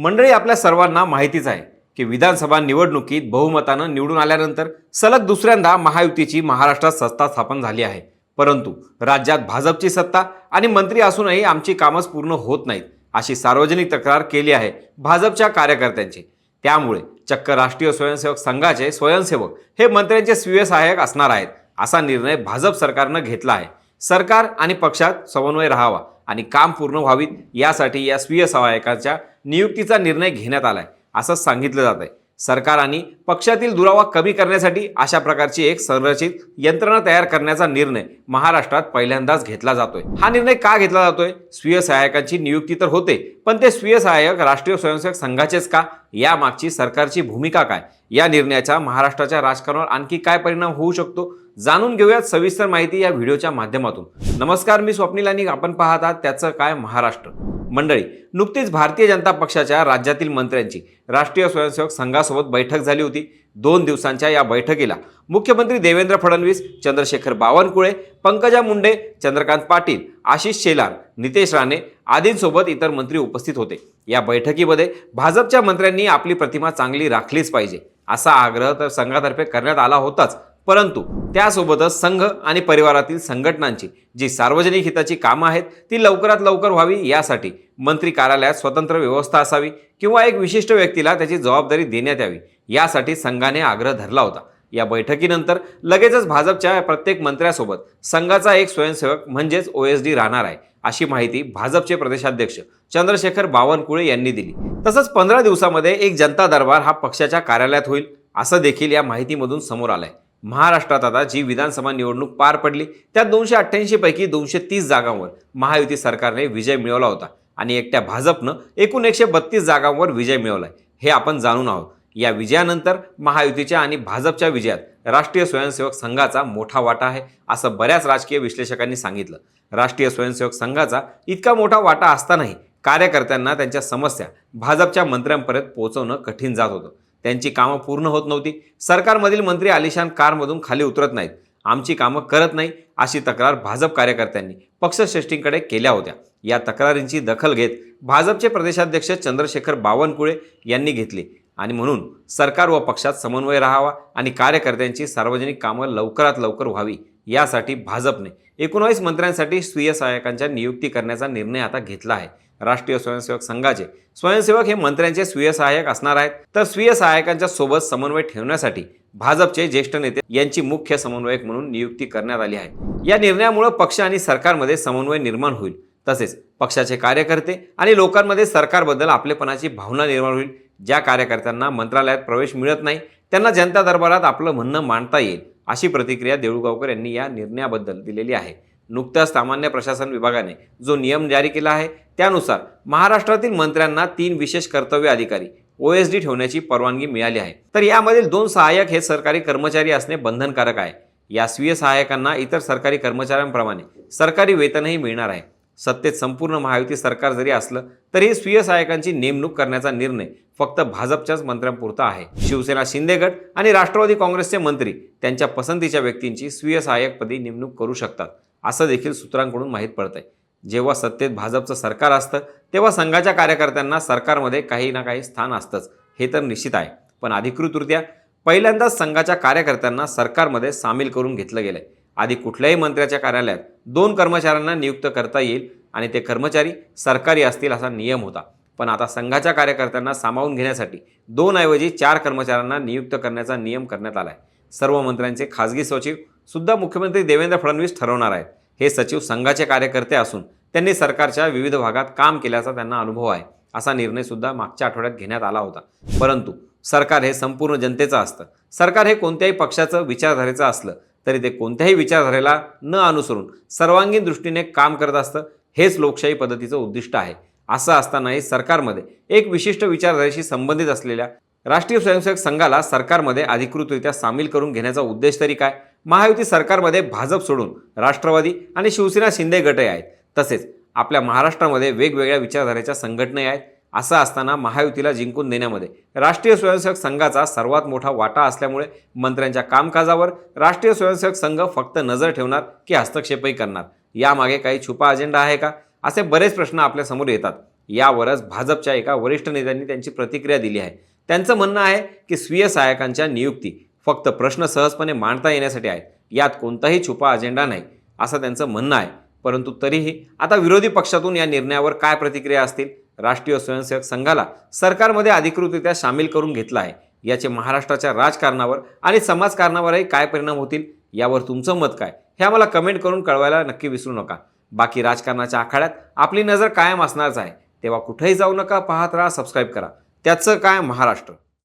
मंडळी आपल्या सर्वांना माहितीच आहे की विधानसभा निवडणुकीत बहुमतानं निवडून आल्यानंतर सलग दुसऱ्यांदा महायुतीची महाराष्ट्रात सत्ता स्थापन झाली आहे. परंतु राज्यात भाजपची सत्ता आणि मंत्री असूनही आमची कामच पूर्ण होत नाहीत अशी सार्वजनिक तक्रार केली आहे भाजपच्या कार्यकर्त्यांची. त्यामुळे चक्क राष्ट्रीय स्वयंसेवक संघाचे स्वयंसेवक हे मंत्र्यांचे स्वीय सहाय्यक असणार आहेत असा निर्णय भाजप सरकारनं घेतला आहे. सरकार आणि पक्षात समन्वय राहावा आणि काम पूर्ण व्हावीत यासाठी या स्वीय सहाय्यकाच्या नियुक्तीचा निर्णय घेण्यात आला आहे असं सांगितलं जात आहे सरकार आणि पक्षातील दुरावा कमी करण्यासाठी अशा प्रकारची एक संरचित यंत्रणा तयार करण्याचा निर्णय महाराष्ट्रात पहिल्यांदाच घेतला जातोय. हा निर्णय का घेतला जातोय? स्वीय सहाय्यकांची नियुक्ती तर होते पण ते स्वीय सहाय्यक राष्ट्रीय स्वयंसेवक संघाचेच का? यामागची सरकारची भूमिका काय? या निर्णयाचा महाराष्ट्राच्या राजकारणावर आणखी काय परिणाम होऊ शकतो? जाणून घेऊयात सविस्तर माहिती या व्हिडिओच्या माध्यमातून. नमस्कार मी स्वप्नील आणि आपण पाहत त्याचं काय महाराष्ट्र. मंडळी नुकतीच भारतीय जनता पक्षाच्या राज्यातील मंत्र्यांची राष्ट्रीय स्वयंसेवक संघासोबत बैठक झाली होती. दोन दिवसांच्या या बैठकीला मुख्यमंत्री देवेंद्र फडणवीस चंद्रशेखर बावनकुळे पंकजा मुंडे चंद्रकांत पाटील आशिष शेलार नितेश राणे आदींसोबत इतर मंत्री उपस्थित होते. या बैठकीमध्ये भाजपच्या मंत्र्यांनी आपली प्रतिमा चांगली राखलीच पाहिजे असा आग्रह तर संघातर्फे करण्यात आला होताच. परंतु त्यासोबतच संघ आणि परिवारातील संघटनांची जी सार्वजनिक हिताची कामं आहेत ती लवकरात लवकर व्हावी यासाठी मंत्री कार्यालयात स्वतंत्र व्यवस्था असावी किंवा एक विशिष्ट व्यक्तीला त्याची जबाबदारी देण्यात यावी यासाठी संघाने आग्रह धरला होता. या बैठकीनंतर लगेचच भाजपच्या प्रत्येक मंत्र्यासोबत संघाचा एक स्वयंसेवक म्हणजेच ओ एस डी राहणार आहे अशी माहिती भाजपचे प्रदेशाध्यक्ष चंद्रशेखर बावनकुळे यांनी दिली. तसंच पंधरा दिवसामध्ये एक जनता दरबार हा पक्षाच्या कार्यालयात होईल असं देखील या माहितीमधून समोर आलंय. महाराष्ट्रात आता जी विधानसभा निवडणूक पार पडली त्या दोनशे अठ्ठ्याऐंशी पैकी दोनशे तीस जागांवर महायुती सरकारने विजय मिळवला होता आणि एकट्या भाजपनं एकूण एकशे बत्तीस जागांवर विजय मिळवलाय. हे आपण जाणून आहोत. या विजयानंतर महायुतीच्या आणि भाजपच्या विजयात राष्ट्रीय स्वयंसेवक संघाचा मोठा वाटा आहे असं बऱ्याच राजकीय विश्लेषकांनी सांगितलं. राष्ट्रीय स्वयंसेवक संघाचा इतका मोठा वाटा असतानाही कार्यकर्त्यांना त्यांच्या समस्या भाजपच्या मंत्र्यांपर्यंत पोहोचवणं कठीण जात होतं. त्यांची कामं पूर्ण होत नव्हती. सरकारमधील मंत्री आलिशान कारमधून खाली उतरत नाहीत. आमची कामं करत नाही अशी तक्रार भाजप कार्यकर्त्यांनी पक्षश्रेष्ठींकडे केल्या होत्या. या तक्रारींची दखल घेत भाजपचे प्रदेशाध्यक्ष चंद्रशेखर बावनकुळे यांनी घेतली आणि म्हणून सरकार व पक्षात समन्वय राहावा आणि कार्यकर्त्यांची सार्वजनिक कामं लवकरात लवकर व्हावी यासाठी भाजपने एकोणावीस मंत्र्यांसाठी स्वीय सहाय्यकांच्या नियुक्ती करण्याचा निर्णय आता घेतला आहे. राष्ट्रीय स्वयंसेवक संघाचे. स्वयंसेवक हे मंत्र्यांचे स्वीय सहाय्यक असणार आहेत. तर स्वीय सहाय्यकांच्या सोबत समन्वय ठेवण्यासाठी भाजपचे ज्येष्ठ नेते यांची मुख्य समन्वयक म्हणून नियुक्ती करण्यात आली आहे. या निर्णयामुळे पक्ष आणि सरकारमध्ये समन्वय निर्माण होईल. तसेच पक्षाचे कार्यकर्ते आणि लोकांमध्ये सरकारबद्दल आपलेपणाची भावना निर्माण होईल. ज्या कार्यकर्त्यांना मंत्रालयात प्रवेश मिळत नाही त्यांना जनता दरबारात आपलं म्हणणं मांडता येईल अशी प्रतिक्रिया देऊळगावकर यांनी या निर्णयाबद्दल दिलेली आहे. नुकताच सामान्य प्रशासन विभागाने जो नियम जारी केला आहे त्यानुसार महाराष्ट्रातील मंत्र्यांना तीन विशेष कर्तव्य अधिकारी ओ एस डी ठेवण्याची परवानगी मिळाली आहे. तर यामधील दोन सहाय्यक हे सरकारी कर्मचारी असणे बंधनकारक आहे. या स्वीय सहाय्यकांना इतर सरकारी कर्मचाऱ्यांप्रमाणे सरकारी वेतनही मिळणार आहे. सत्तेत संपूर्ण महायुती सरकार जरी असलं तरी स्वीय सहाय्यकांची नेमणूक करण्याचा निर्णय फक्त भाजपच्याच मंत्र्यांपुरता आहे. शिवसेना शिंदे गट आणि राष्ट्रवादी काँग्रेसचे मंत्री त्यांच्या पसंतीच्या व्यक्तींची स्वीय सहाय्यकपदी नेमणूक करू शकतात. असं देखील सूत्रांकडून माहीत पडतंय. जेव्हा सत्तेत भाजपचं सरकार असतं तेव्हा संघाच्या कार्यकर्त्यांना सरकारमध्ये काही ना काही स्थान असतंच. हे तर निश्चित आहे. पण अधिकृतरित्या पहिल्यांदाच संघाच्या कार्यकर्त्यांना सरकारमध्ये सामील करून घेतलं गेलं आहे आधी कुठल्याही मंत्र्याच्या कार्यालयात दोन कर्मचाऱ्यांना नियुक्त करता येईल आणि ते कर्मचारी सरकारी असतील असा नियम होता. पण आता संघाच्या कार्यकर्त्यांना सामावून घेण्यासाठी दोनऐवजी चार कर्मचाऱ्यांना नियुक्त करण्याचा नियम करण्यात आला आहे सर्व मंत्र्यांचे खासगी सचिव सुद्धा मुख्यमंत्री देवेंद्र फडणवीस ठरवणार आहेत हे सचिव संघाचे कार्यकर्ते असून त्यांनी सरकारच्या विविध भागात काम केल्याचा त्यांना अनुभव आहे. असा निर्णय सुद्धा मागच्या आठवड्यात घेण्यात आला होता. परंतु सरकार हे संपूर्ण जनतेचं असतं. सरकार हे कोणत्याही पक्षाचं विचारधारेचं असलं तरी ते कोणत्याही विचारधारेला न अनुसरून सर्वांगीण दृष्टीने काम करत असतं. हेच लोकशाही पद्धतीचं उद्दिष्ट आहे. असं असतानाही सरकारमध्ये एक विशिष्ट विचारधारेशी संबंधित असलेल्या राष्ट्रीय स्वयंसेवक संघाला सरकारमध्ये अधिकृतरित्या सामील करून घेण्याचा उद्देश तरी काय? महायुती सरकारमध्ये भाजप सोडून राष्ट्रवादी आणि शिवसेना शिंदे गटही आहेत. तसेच आपल्या महाराष्ट्रामध्ये वेगवेगळ्या विचारधारेच्या संघटनाही आहेत. असं असताना महायुतीला जिंकून देण्यामध्ये राष्ट्रीय स्वयंसेवक संघाचा सर्वात मोठा वाटा असल्यामुळे मंत्र्यांच्या कामकाजावर राष्ट्रीय स्वयंसेवक संघ फक्त नजर ठेवणार की हस्तक्षेपही करणार. यामागे काही छुपा अजेंडा आहे का? असे बरेच प्रश्न आपल्यासमोर येतात. यावरच भाजपच्या एका वरिष्ठ नेत्यांनी त्यांची प्रतिक्रिया दिली आहे. त्यांचं म्हणणं आहे की स्वीय सहायकांच्या नियुक्ती फक्त प्रश्न सहजपणे मांडता येण्यासाठी आहेत यात कोणताही छुपा अजेंडा नाही असं त्यांचं म्हणणं आहे. परंतु तरीही आता विरोधी पक्षातून या निर्णयावर काय प्रतिक्रिया असतील राष्ट्रीय स्वयंसेवक संघाला सरकारमध्ये अधिकृतरित्या सामील करून घेतलं आहे. याचे महाराष्ट्राच्या राजकारणावर आणि समाजकारणावरही काय परिणाम होतील यावर तुमचं मत काय? हे आम्हाला कमेंट करून कळवायला नक्की विसरू नका. बाकी राजकारणाच्या आखाड्यात आपली नजर कायम असणारच आहे. तेव्हा कुठेही जाऊ नका पाहत राहा सबस्क्राईब करा. त्याचं काय महाराष्ट्र.